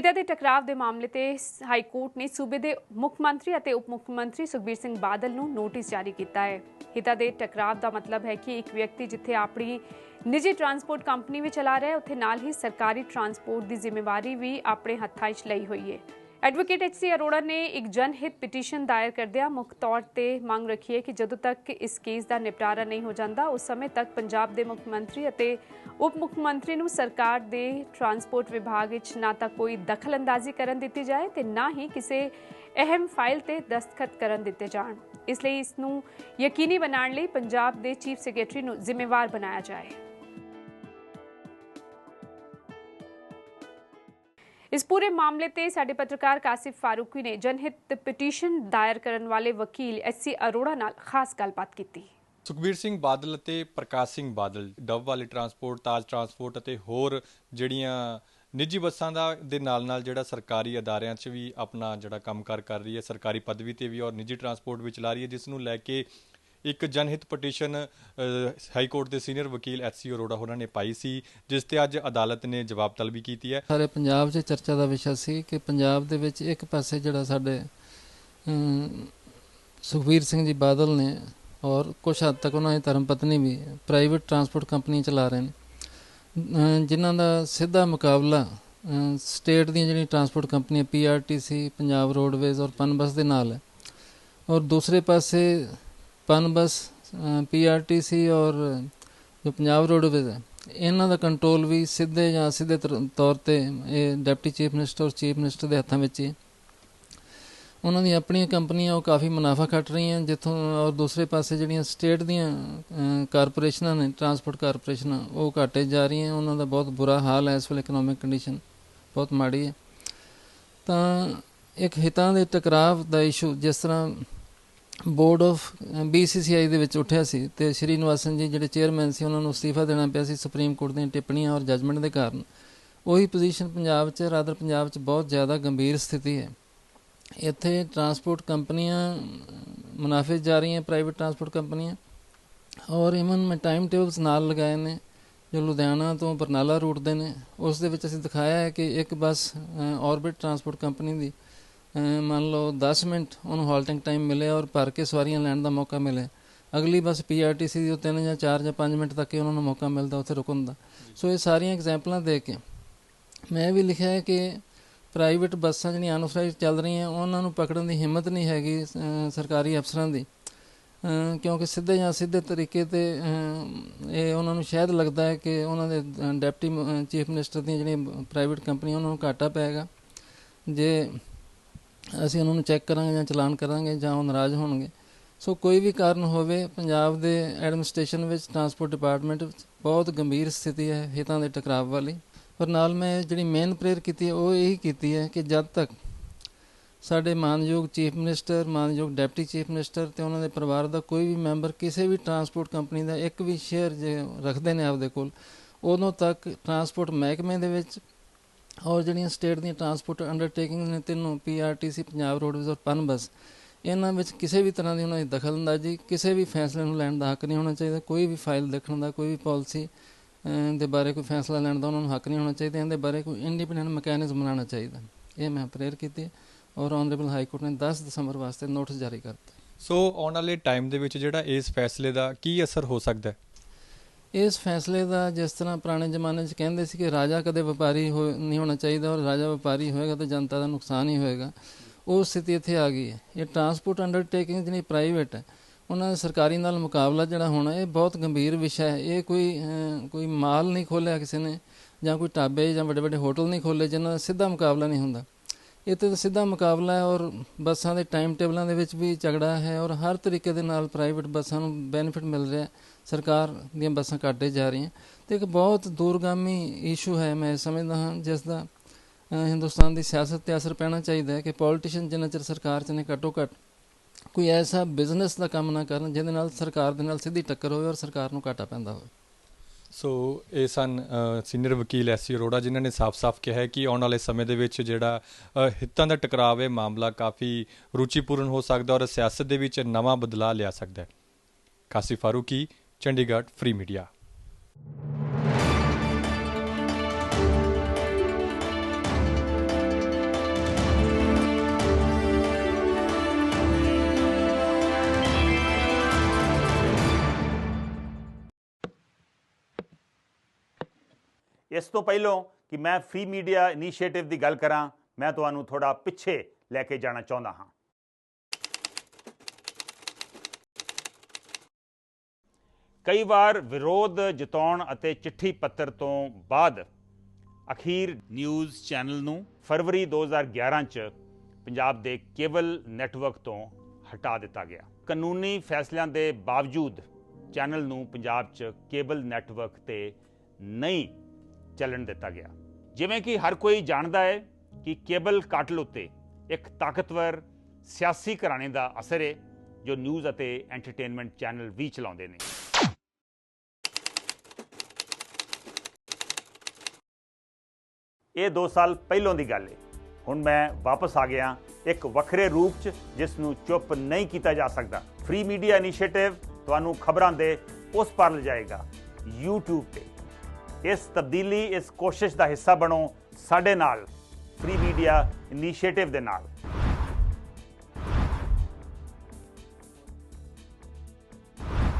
ਹਿੱਤਾਂ ਦੇ ਟਕਰਾਵ ਦੇ ਮਾਮਲੇ ਤੇ ਹਾਈ ਕੋਰਟ ਨੇ ਸੂਬੇ ਦੇ ਮੁੱਖ ਮੰਤਰੀ ਅਤੇ ਉਪ ਮੁੱਖ ਮੰਤਰੀ ਸੁਖਬੀਰ ਸਿੰਘ ਬਾਦਲ ਨੂੰ ਨੋਟਿਸ ਜਾਰੀ ਕੀਤਾ ਹੈ। ਹਿੱਤਾਂ ਦੇ ਟਕਰਾਵ ਦਾ ਮਤਲਬ ਹੈ ਕਿ ਇੱਕ ਵਿਅਕਤੀ ਜਿੱਥੇ ਆਪਣੀ ਨਿੱਜੀ ਟਰਾਂਸਪੋਰਟ ਕੰਪਨੀ ਵੀ ਚਲਾ ਰਿਹਾ ਹੈ, ਉੱਥੇ ਨਾਲ ਹੀ ਸਰਕਾਰੀ ਟਰਾਂਸਪੋਰਟ ਦੀ ਜ਼ਿੰਮੇਵਾਰੀ ਵੀ ਆਪਣੇ ਹੱਥਾਂ 'ਚ ਲਈ ਹੋਈ ਹੈ। ਐਡਵੋਕੇਟ ਐਚਸੀ ਅਰੋੜਾ ਨੇ ਇੱਕ ਜਨਹਿਤ ਪਟੀਸ਼ਨ ਦਾਇਰ ਕਰਦਿਆਂ ਮੁੱਖ ਤੌਰ ਤੇ ਮੰਗ ਰੱਖੀ ਹੈ ਕਿ ਜਦੋਂ ਤੱਕ ਇਸ ਕੇਸ ਦਾ ਨਿਪਟਾਰਾ ਨਹੀਂ ਹੋ ਜਾਂਦਾ, ਉਸ ਸਮੇਂ ਤੱਕ ਪੰਜਾਬ ਦੇ ਮੁੱਖ ਮੰਤਰੀ ਅਤੇ ਉਪ ਮੁੱਖ ਮੰਤਰੀ ਨੂੰ ਸਰਕਾਰ ਦੇ ਟਰਾਂਸਪੋਰਟ ਵਿਭਾਗ ਵਿੱਚ ਨਾ ਤਾਂ ਕੋਈ ਦਖਲਅੰਦਾਜ਼ੀ ਕਰਨ ਦਿੱਤੀ ਜਾਏ ਤੇ ਨਾ ਹੀ ਕਿਸੇ ਅਹਿਮ ਫਾਈਲ ਤੇ ਦਸਤਖਤ ਕਰਨ ਦਿੱਤੇ ਜਾਣ। ਇਸ ਲਈ ਇਸ ਨੂੰ ਯਕੀਨੀ ਬਣਾਉਣ ਲਈ ਪੰਜਾਬ ਦੇ ਚੀਫ ਸੈਕਟਰੀ ਨੂੰ ਜ਼ਿੰਮੇਵਾਰ ਬਣਾਇਆ ਜਾਏ। ਇਸ ਪੂਰੇ ਮਾਮਲੇ ਤੇ ਸਾਡੇ ਪੱਤਰਕਾਰ ਕਾਸਿਫ ਫਾਰੂਕੀ ਨੇ ਜਨਹਿਤ ਪਟੀਸ਼ਨ ਦਾਇਰ ਕਰਨ ਵਾਲੇ ਵਕੀਲ ਐਸਸੀ ਅਰੋੜਾ ਨਾਲ ਖਾਸ ਗੱਲਬਾਤ ਕੀਤੀ। ਸੁਖਬੀਰ ਸਿੰਘ ਬਾਦਲ ਅਤੇ ਪ੍ਰਕਾਸ਼ ਸਿੰਘ ਬਾਦਲ, ਡੱਬ ਵਾਲੀ ਟਰਾਂਸਪੋਰਟ, ਤਾਜ ਟਰਾਂਸਪੋਰਟ ਅਤੇ ਹੋਰ ਜਿਹੜੀਆਂ ਨਿੱਜੀ ਬੱਸਾਂ ਦਾ ਦੇ ਨਾਲ ਨਾਲ ਜਿਹੜਾ ਸਰਕਾਰੀ ਅਦਾਰਿਆਂ 'ਚ ਵੀ ਆਪਣਾ ਜਿਹੜਾ ਕੰਮਕਾਰ ਕਰ ਰਹੀ ਹੈ, ਸਰਕਾਰੀ ਪਦਵੀ ਤੇ ਵੀ ਔਰ ਨਿੱਜੀ ਟਰਾਂਸਪੋਰਟ ਵੀ ਚਲਾ ਰਹੀ ਹੈ, ਜਿਸ ਨੂੰ ਲੈ ਕੇ ਇੱਕ ਜਨਹਿਤ ਪਟੀਸ਼ਨ ਹਾਈ ਕੋਰਟ ਦੇ ਸੀਨੀਅਰ ਵਕੀਲ ਐਚਸੀ ਅਰੋੜਾ ਹੋਰਾਂ ਨੇ ਪਾਈ ਸੀ ਜਿਸ ਤੇ ਅੱਜ ਅਦਾਲਤ ਨੇ ਜਵਾਬ ਤਲਬੀ ਕੀਤੀ ਹੈ। ਸਾਰੇ ਪੰਜਾਬ 'ਚ ਚਰਚਾ ਦਾ ਵਿਸ਼ਾ ਸੀ ਕਿ ਪੰਜਾਬ ਦੇ ਵਿੱਚ ਇੱਕ ਪਾਸੇ ਜਿਹੜਾ ਸਾਡੇ ਅਮ, ਸੁਖਬੀਰ ਸਿੰਘ ਜੀ ਬਾਦਲ ਨੇ ਔਰ ਕੁਝ ਹੱਦ ਤੱਕ ਉਹਨਾਂ ਦੀ ਧਰਮ ਪਤਨੀ ਵੀ ਪ੍ਰਾਈਵੇਟ ਟਰਾਂਸਪੋਰਟ ਕੰਪਨੀ ਚਲਾ ਰਹੇ ਨੇ। ਜਿਨ੍ਹਾਂ ਦਾ ਸਿੱਧਾ ਮੁਕਾਬਲਾ ਸਟੇਟ ਦੀਆਂ ਜਿਹੜੀਆਂ ਟਰਾਂਸਪੋਰਟ ਕੰਪਨੀਆਂ ਪੀਆਰਟੀਸੀ ਪੰਜਾਬ ਰੋਡਵੇਜ਼ ਔਰ ਪਨਬਸ ਦੇ ਨਾਲ ਹੈ। ਔਰ ਦੂਸਰੇ ਪਾਸੇ ਪਨ ਪਨਬਸ ਪੀਆਰਟੀਸੀ ਔਰ ਜੋ ਪੰਜਾਬ ਰੋਡਵੇਜ਼ ਹੈ, ਇਹਨਾਂ ਦਾ ਕੰਟਰੋਲ ਵੀ ਸਿੱਧੇ ਜਾਂ ਸਿੱਧੇ ਤਰ- ਤੌਰ ਤੇ ਇਹ ਡਿਪਟੀ ਚੀਫ ਮਿਨਿਸਟਰ ਔਰ ਚੀਫ ਮਿਨਿਸਟਰ ਦੇ ਹੱਥਾਂ ਵਿੱਚ ਹੀ ਹੈ। ਉਹਨਾਂ ਦੀਆਂ ਆਪਣੀਆਂ ਕੰਪਨੀਆਂ ਉਹ ਕਾਫੀ ਮੁਨਾਫਾ ਖੱਟ ਰਹੀਆਂ, ਜਿੱਥੋਂ ਔਰ ਦੂਸਰੇ ਪਾਸੇ ਜਿਹੜੀਆਂ ਸਟੇਟ ਦੀਆਂ ਕਾਰਪੋਰੇਸ਼ਨਾਂ ਨੇ ਟਰਾਂਸਪੋਰਟ ਕਾਰਪੋਰੇਸ਼ਨਾਂ ਉਹ ਘਾਟੇ ਜਾ ਰਹੀਆਂ, ਉਹਨਾਂ ਦਾ ਬਹੁਤ ਬੁਰਾ ਹਾਲ ਹੈ, ਇਸ ਵੇਲੇ ਇਕਨੋਮਿਕ ਕੰਡੀਸ਼ਨ ਬਹੁਤ ਮਾੜੀ ਹੈ ਤਾਂ ਇੱਕ ਹਿੱਤਾਂ ਦੇ ਟਕਰਾਵ ਦਾ ਇਸ਼ੂ ਜਿਸ ਤਰ੍ਹਾਂ ਬੋਰਡ ਆਫ BCCI ਦੇ ਵਿੱਚ ਉੱਠਿਆ ਸੀ ਤੇ ਸ਼੍ਰੀ ਨਿਵਾਸਨ ਜੀ ਜਿਹੜੇ ਚੇਅਰਮੈਨ ਸੀ, ਉਹਨਾਂ ਨੂੰ ਅਸਤੀਫਾ ਦੇਣਾ ਪਿਆ ਸੀ ਸੁਪਰੀਮ ਕੋਰਟ ਦੀਆਂ ਟਿੱਪਣੀਆਂ ਔਰ ਜੱਜਮੈਂਟ ਦੇ ਕਾਰਨ। ਉਹੀ ਪੋਜੀਸ਼ਨ ਪੰਜਾਬ 'ਚ ਰਾਦਰ ਪੰਜਾਬ 'ਚ ਬਹੁਤ ਜ਼ਿਆਦਾ ਗੰਭੀਰ ਸਥਿਤੀ ਹੈ। ਇੱਥੇ ਟਰਾਂਸਪੋਰਟ ਕੰਪਨੀਆਂ, ਮੁਨਾਫੇ ਜਾ ਰਹੀਆਂ ਪ੍ਰਾਈਵੇਟ ਟਰਾਂਸਪੋਰਟ ਕੰਪਨੀਆਂ ਔਰ ਇਵਨ ਮੈਂ ਟਾਈਮ ਟੇਬਲਸ ਨਾਲ ਲਗਾਏ ਨੇ, ਜੋ ਲੁਧਿਆਣਾ ਤੋਂ ਬਰਨਾਲਾ ਰੂਟ ਦੇ ਨੇ। ਉਸ ਦੇ ਵਿੱਚ ਅਸੀਂ ਦਿਖਾਇਆ ਹੈ ਕਿ ਇੱਕ ਬੱਸ ਆਰਬਿਟ ਟਰਾਂਸਪੋਰਟ ਕੰਪਨੀ ਦੀ ਮੰਨ ਲਓ 10 ਮਿੰਟ ਉਹਨੂੰ ਹਾਲਟਿੰਗ ਟਾਈਮ ਮਿਲੇ ਔਰ ਭਰ ਕੇ ਸਵਾਰੀਆਂ ਲੈਣ ਦਾ ਮੌਕਾ ਮਿਲੇ। ਅਗਲੀ ਬੱਸ ਪੀਆਰਟੀਸੀ ਦੀ ਉਹ 3 ਜਾਂ 4 ਜਾਂ 5 ਮਿੰਟ ਤੱਕ ਹੀ ਉਹਨਾਂ ਨੂੰ ਮੌਕਾ ਮਿਲਦਾ ਉੱਥੇ ਰੁਕਣ ਦਾ। ਸੋ ਇਹ ਸਾਰੀਆਂ ਐਗਜ਼ਾਮਪਲਾਂ ਦੇ ਕੇ ਮੈਂ ਵੀ ਲਿਖਿਆ ਹੈ ਕਿ ਪ੍ਰਾਈਵੇਟ ਬੱਸਾਂ ਜਿਹੜੀਆਂ ਅਨਆਥੋਰਾਈਜ਼ਡ ਚੱਲ ਰਹੀਆਂ, ਉਹਨਾਂ ਨੂੰ ਪਕੜਨ ਦੀ ਹਿੰਮਤ ਨਹੀਂ ਹੈਗੀ ਸਰਕਾਰੀ ਅਫਸਰਾਂ ਦੀ। ਕਿਉਂਕਿ ਸਿੱਧੇ ਜਾਂ ਸਿੱਧੇ ਤਰੀਕੇ ਤੇ ਇਹ ਉਹਨਾਂ ਨੂੰ ਸ਼ਾਇਦ ਲੱਗਦਾ ਹੈ ਕਿ ਉਹਨਾਂ ਦੇ ਡਿਪਟੀ ਚੀਫ ਮਿਨਿਸਟਰ ਦੀਆਂ ਜਿਹੜੀਆਂ ਪ੍ਰਾਈਵੇਟ ਕੰਪਨੀਆਂ, ਉਹਨਾਂ ਨੂੰ ਘਾਟਾ ਪਏਗਾ ਜੇ ਅਸੀਂ ਉਹਨਾਂ ਨੂੰ ਚੈੱਕ ਕਰਾਂਗੇ ਜਾਂ ਚਲਾਨ ਕਰਾਂਗੇ ਜਾਂ ਉਹ ਨਾਰਾਜ਼ ਹੋਣਗੇ। ਸੋ ਕੋਈ ਵੀ ਕਾਰਨ ਹੋਵੇ, ਪੰਜਾਬ ਦੇ ਐਡਮਿਨਿਸਟ੍ਰੇਸ਼ਨ ਵਿੱਚ, ਟਰਾਂਸਪੋਰਟ ਡਿਪਾਰਟਮੈਂਟ ਵਿੱਚ ਬਹੁਤ ਗੰਭੀਰ ਸਥਿਤੀ ਹੈ ਹਿੱਤਾਂ ਦੇ ਟਕਰਾਵ ਵਾਲੀ। ਪਰ ਨਾਲ ਮੈਂ ਜਿਹੜੀ ਮੇਨ ਪ੍ਰੇਅਰ ਕੀਤੀ ਹੈ, ਉਹ ਇਹੀ ਕੀਤੀ ਹੈ ਕਿ ਜਦ ਤੱਕ ਸਾਡੇ ਮਾਨਯੋਗ ਚੀਫ ਮਿਨਿਸਟਰ, ਮਾਨਯੋਗ ਡਿਪਟੀ ਚੀਫ ਮਿਨਿਸਟਰ ਤੇ ਉਹਨਾਂ ਦੇ ਪਰਿਵਾਰ ਦਾ ਕੋਈ ਵੀ ਮੈਂਬਰ ਕਿਸੇ ਵੀ ਟਰਾਂਸਪੋਰਟ ਕੰਪਨੀ ਦਾ ਇੱਕ ਵੀ ਸ਼ੇਅਰ ਜੇ ਰੱਖਦੇ ਨੇ ਆਪਦੇ ਕੋਲ, ਉਦੋਂ ਤੱਕ ਟਰਾਂਸਪੋਰਟ ਮਹਿਕਮੇ ਦੇ ਵਿੱਚ ਔਰ ਜਿਹੜੀਆਂ ਸਟੇਟ ਦੀਆਂ ਟਰਾਂਸਪੋਰਟ ਅੰਡਰਟੇਕਿੰਗ ਨੇ, ਤਿੰਨੋਂ ਪੀਆਰਟੀਸੀ ਪੰਜਾਬ ਰੋਡਵੇਜ਼ ਔਰ ਪਨਬਸ, ਇਹਨਾਂ ਵਿੱਚ ਕਿਸੇ ਵੀ ਤਰ੍ਹਾਂ ਦੀ ਉਹਨਾਂ ਦੀ ਦਖਲਅੰਦਾਜ਼ੀ, ਕਿਸੇ ਵੀ ਫੈਸਲੇ ਨੂੰ ਲੈਣ ਦਾ ਹੱਕ ਨਹੀਂ ਹੋਣਾ ਚਾਹੀਦਾ, ਕੋਈ ਵੀ ਫਾਈਲ ਦੇਖਣ ਦਾ, ਕੋਈ ਵੀ ਪਾਲਿਸੀ ਦੇ ਬਾਰੇ ਕੋਈ ਫੈਸਲਾ ਲੈਣ ਦਾ ਉਹਨਾਂ ਨੂੰ ਹੱਕ ਨਹੀਂ ਹੋਣਾ ਚਾਹੀਦਾ, ਇਹਦੇ ਬਾਰੇ ਕੋਈ ਇੰਡੀਪੈਂਡੈਂਟ ਮੈਕੈਨਿਜ਼ਮ ਬਣਾਉਣਾ ਚਾਹੀਦਾ। ਇਹ ਮੈਂ ਪ੍ਰੇਅਰ ਕੀਤੀ ਔਰ ਆਨਰੇਬਲ ਹਾਈ ਕੋਰਟ ਨੇ 10 ਦਸੰਬਰ ਵਾਸਤੇ ਨੋਟਿਸ ਜਾਰੀ ਕਰਤਾ। ਸੋ ਆਉਣ ਵਾਲੇ ਟਾਈਮ ਦੇ ਵਿੱਚ ਜਿਹੜਾ ਇਸ ਫੈਸਲੇ ਦਾ ਕੀ ਅਸਰ ਹੋ ਸਕਦਾ ਹੈ? ਇਸ ਫੈਸਲੇ ਦਾ ਜਿਸ ਤਰ੍ਹਾਂ ਪੁਰਾਣੇ ਜ਼ਮਾਨੇ 'ਚ ਕਹਿੰਦੇ ਸੀ ਕਿ ਰਾਜਾ ਕਦੇ ਵਪਾਰੀ ਹੋ ਨਹੀਂ ਹੋਣਾ ਚਾਹੀਦਾ ਔਰ ਰਾਜਾ ਵਪਾਰੀ ਹੋਏਗਾ ਤਾਂ ਜਨਤਾ ਦਾ ਨੁਕਸਾਨ ਹੀ ਹੋਏਗਾ। ਉਹ ਸਥਿਤੀ ਇੱਥੇ ਆ ਗਈ ਹੈ। ਇਹ ਟਰਾਂਸਪੋਰਟ ਅੰਡਰਟੇਕਿੰਗ ਜਿਹੜੀ ਪ੍ਰਾਈਵੇਟ ਹੈ, ਉਹਨਾਂ ਦਾ ਸਰਕਾਰੀ ਨਾਲ ਮੁਕਾਬਲਾ ਜਿਹੜਾ ਹੋਣਾ, ਇਹ ਬਹੁਤ ਗੰਭੀਰ ਵਿਸ਼ਾ ਹੈ। ਇਹ ਕੋਈ ਕੋਈ ਮਾਲ ਨਹੀਂ ਖੋਲਿਆ ਕਿਸੇ ਨੇ ਜਾਂ ਕੋਈ ਢਾਬੇ ਜਾਂ ਵੱਡੇ ਵੱਡੇ ਹੋਟਲ ਨਹੀਂ ਖੋਲੇ ਜਿਨ੍ਹਾਂ ਦਾ ਸਿੱਧਾ ਮੁਕਾਬਲਾ ਨਹੀਂ ਹੁੰਦਾ। ਇੱਥੇ ਤਾਂ ਸਿੱਧਾ ਮੁਕਾਬਲਾ ਹੈ ਔਰ ਬੱਸਾਂ ਦੇ ਟਾਈਮ ਟੇਬਲਾਂ ਦੇ ਵਿੱਚ ਵੀ ਝਗੜਾ ਹੈ ਔਰ ਹਰ ਤਰੀਕੇ ਦੇ ਨਾਲ ਪ੍ਰਾਈਵੇਟ ਬੱਸਾਂ ਨੂੰ ਬੈਨੀਫਿਟ ਮਿਲ ਰਿਹਾ ਸਰਕਾਰ ਦੀਆਂ ਬੱਸਾਂ ਘੱਟਦੇ ਜਾ ਰਹੀਆਂ। ਤੇ ਇੱਕ ਬਹੁਤ ਦੂਰਗਾਮੀ ਇਸ਼ੂ ਹੈ, ਮੈਂ ਸਮਝਦਾ ਹਾਂ ਜਿਸ ਦਾ ਹਿੰਦੁਸਤਾਨ ਦੀ ਸਿਆਸਤ ਤੇ ਅਸਰ ਪੈਣਾ ਚਾਹੀਦਾ ਹੈ ਕਿ ਪੋਲੀਟੀਸ਼ੀਅਨ ਜਿੰਨਾ ਚਿਰ ਸਰਕਾਰ 'ਚ ਨੇ ਘੱਟੋ ਘੱਟ ਕੋਈ ਐਸਾ ਬਿਜ਼ਨਸ ਦਾ ਕੰਮ ਨਾ ਕਰਨ ਜਿਹਦੇ ਨਾਲ ਸਰਕਾਰ ਦੇ ਨਾਲ ਸਿੱਧੀ ਟੱਕਰ ਹੋਵੇ ਔਰ ਸਰਕਾਰ ਨੂੰ ਘਾਟਾ ਪੈਂਦਾ ਹੋਵੇ। ਸੋ ਇਹ ਸਨ ਸੀਨੀਅਰ ਵਕੀਲ ਐਸਸੀ ਅਰੋੜਾ ਜਿਨ੍ਹਾਂ ਨੇ ਸਾਫ਼-ਸਾਫ਼ ਕਿਹਾ ਕਿ ਆਉਣ ਵਾਲੇ ਸਮੇਂ ਦੇ ਵਿੱਚ ਜਿਹੜਾ ਹਿੱਤਾਂ ਦਾ ਟਕਰਾਅ ਹੈ, ਮਾਮਲਾ ਕਾਫੀ ਰੁਚੀਪੂਰਨ ਹੋ ਸਕਦਾ ਔਰ ਸਿਆਸਤ ਦੇ ਵਿੱਚ ਨਵਾਂ ਬਦਲਾਅ ਲਿਆ ਸਕਦਾ ਹੈ। Kashif Farooqui, Chandigarh, free media. ਇਸ ਤੋਂ ਪਹਿਲਾਂ ਕਿ ਮੈਂ ਫ੍ਰੀ ਮੀਡੀਆ ਇਨੀਸ਼ੀਏਟਿਵ ਦੀ ਗੱਲ ਕਰਾਂ, ਮੈਂ ਤੁਹਾਨੂੰ ਥੋੜਾ ਪਿੱਛੇ ਲੈ ਕੇ ਜਾਣਾ ਚਾਹੁੰਦਾ ਹਾਂ। ਕਈ ਵਾਰ ਵਿਰੋਧ ਜਤਾਉਣ ਅਤੇ ਚਿੱਠੀ ਪੱਤਰ ਤੋਂ ਬਾਅਦ ਅਖੀਰ ਨਿਊਜ਼ ਚੈਨਲ ਨੂੰ ਫਰਵਰੀ 2011 ਚ ਪੰਜਾਬ ਦੇ ਕੇਬਲ ਨੈਟਵਰਕ ਤੋਂ ਹਟਾ ਦਿੱਤਾ ਗਿਆ। ਕਾਨੂੰਨੀ ਫੈਸਲਿਆਂ ਦੇ ਬਾਵਜੂਦ ਚੈਨਲ ਨੂੰ ਪੰਜਾਬ 'ਚ ਕੇਬਲ ਨੈਟਵਰਕ ਤੇ ਨਹੀਂ ਚੱਲਣ ਦਿੱਤਾ ਗਿਆ। ਜਿਵੇਂ ਕਿ ਹਰ ਕੋਈ ਜਾਣਦਾ ਹੈ ਕਿ ਕੇਬਲ ਕਾਟਲ ਉੱਤੇ ਇੱਕ ਤਾਕਤਵਰ, ਸਿਆਸੀ ਘਰਾਣੇ ਦਾ ਅਸਰ ਹੈ, ਜੋ ਨਿਊਜ਼ ਅਤੇ ਐਂਟਰਟੇਨਮੈਂਟ ਚੈਨਲ ਵੀ ਚਲਾਉਂਦੇ ਨੇ। ਇਹ 2 ਸਾਲ ਪਹਿਲੋਂ ਦੀ ਗੱਲ ਹੈ। ਹੁਣ ਮੈਂ ਵਾਪਸ ਆ ਗਿਆ ਇੱਕ ਵੱਖਰੇ ਰੂਪ 'ਚ, ਜਿਸ ਨੂੰ ਚੁੱਪ ਨਹੀਂ ਕੀਤਾ ਜਾ ਸਕਦਾ। ਫ੍ਰੀ ਮੀਡੀਆ ਇਨੀਸ਼ੀਏਟਿਵ ਤੁਹਾਨੂੰ ਖਬਰਾਂ ਦੇ ਉਸ ਪਰ ਲਿਜਾਏਗਾ YouTube ਤੇ। ਇਸ ਤਬਦੀਲੀ ਇਸ ਕੋਸ਼ਿਸ਼ ਦਾ ਹਿੱਸਾ ਬਣੋ ਸਾਡੇ ਨਾਲ ਫ੍ਰੀ ਮੀਡੀਆ ਇਨੀਸ਼ੀਏਟਿਵ ਦੇ ਨਾਲ।